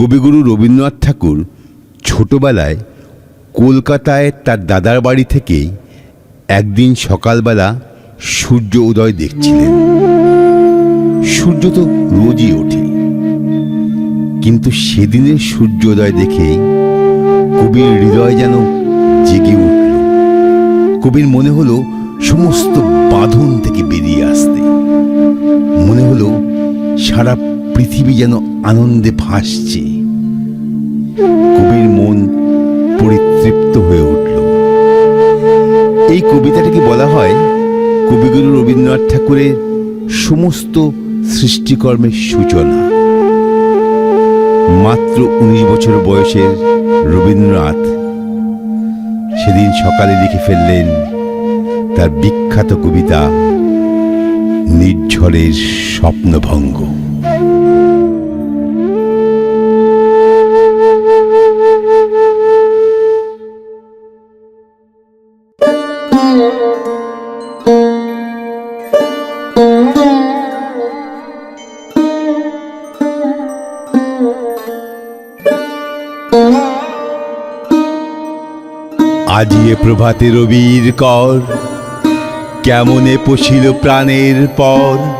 কবিগুরু রবীন্দ্রনাথ ঠাকুর ছোটবেলায় কলকাতায় তার দাদার বাড়ি থেকে একদিন সকালবেলা সূর্য উদয় দেখছিলেন। সূর্য তো রোজই ওঠে। কিন্তু সেদিনের সূর্যোদয় দেখে কবির হৃদয় যেন জেগে উঠল। কবির মনে হলো সমস্ত বাঁধন থেকে বেরিয়ে আসতে। মনে হলো সারা পৃথিবী যেন আনন্দে ভাসছে। কবির মন পরিতৃপ্ত হয়ে উঠল। এই কবিতাটাকে বলা হয়? কবিগুরু রবীন্দ্রনাথ ঠাকুরের সমস্ত সৃষ্টিকর্মের সূচনা। মাত্র উনিশ বছর বয়সের রবীন্দ্রনাথ সেদিন সকালে লিখে ফেললেন তার বিখ্যাত কবিতা, নির্ঝরের স্বপ্নভঙ্গ। আজিয়ে প্রভাতে রবির কর কেমনে পশিল প্রাণের পর?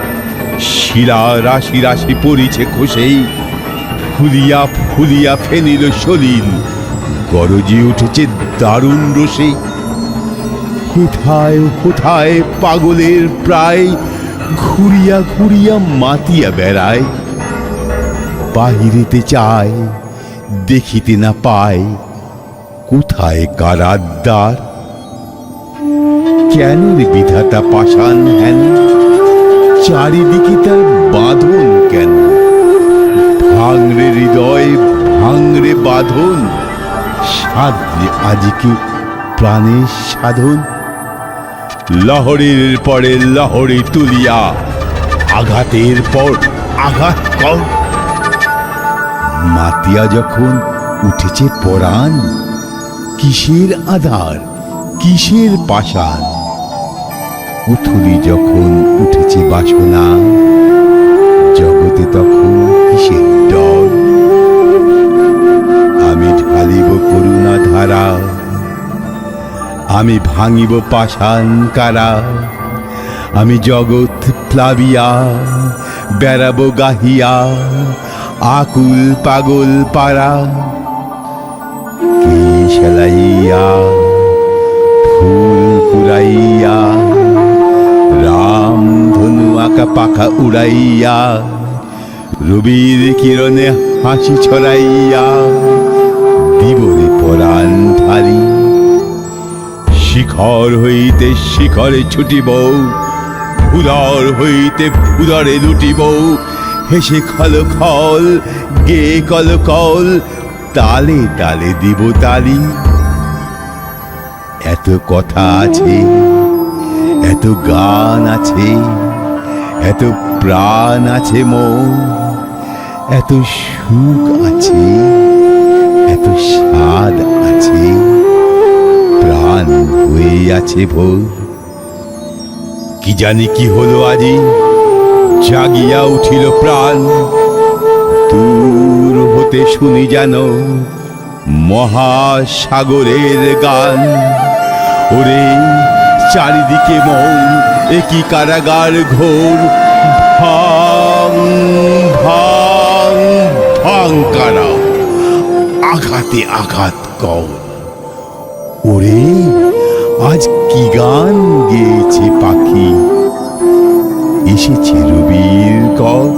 শিরা রাশি রাশি পড়িছে খসেই। ফুলিয়া ফুলিয়া ফেনিল সলিল গরজি উঠেছে দারুণ রসে। কোথায় কোথায় পাগলের প্রায়? ঘুরিয়া ঘুরিয়া মাতিয়া বেড়ায়। বাহিরেতে চায়, দেখিতে না পায়। কোথায় কারাদ্বার কেন বিধাতা পাষাণ হেন? চারিদিকে তার বাঁধন কেন? ভাঙরে হৃদয়, ভাঙরে বাঁধন। সাধলে আজকে প্রাণের সাধন। লহরের পরে লহরে তুলিয়া, আঘাতের পর আঘাত কর। মাতিয়া যখন উঠেছে পরাণ, কিসের আধার, কিসের পাষাণ? উথুলি যখন উঠেছে বাসনা, জগতে তখন কিসের ডর? আমি ঢালিব করুণা ধারা, আমি ভাঙিব পাষাণ কারা, আমি জগৎ প্লাবিয়া, বেড়াবো গাহিয়া, আকুল পাগল পাড়া কে সেলাইয়া ফুল আঁকা পাখা উড়াইয়া, রবির কিরণে হাসি ছড়াইয়া দিবরে পরাণ ঢালি শিখর হইতে শিখরে ছুটিব ফুদর হইতে ফুদরে লুটিব হেসে খল খল, গে কল কল, তালে তালে দিব তালি। এত কথা আছে, এত গান আছে। এত প্রাণ আছে মন, এত সুখ আছে, এত স্বাদ আছে, প্রাণ হয়ে আছে ভোর। কি জানি কি হলো আজি, জাগিয়া উঠিল প্রাণ। দূর হতে শুনি যেন মহাসাগরের গান। ওরে, চারিদিকে মন, একই কারাগার ঘোর ভাং ভাং ভাং কারা আঘাতে আঘাত কর ওরে, আজ কি গান গেয়েছে পাখি? এসেছে রবির কর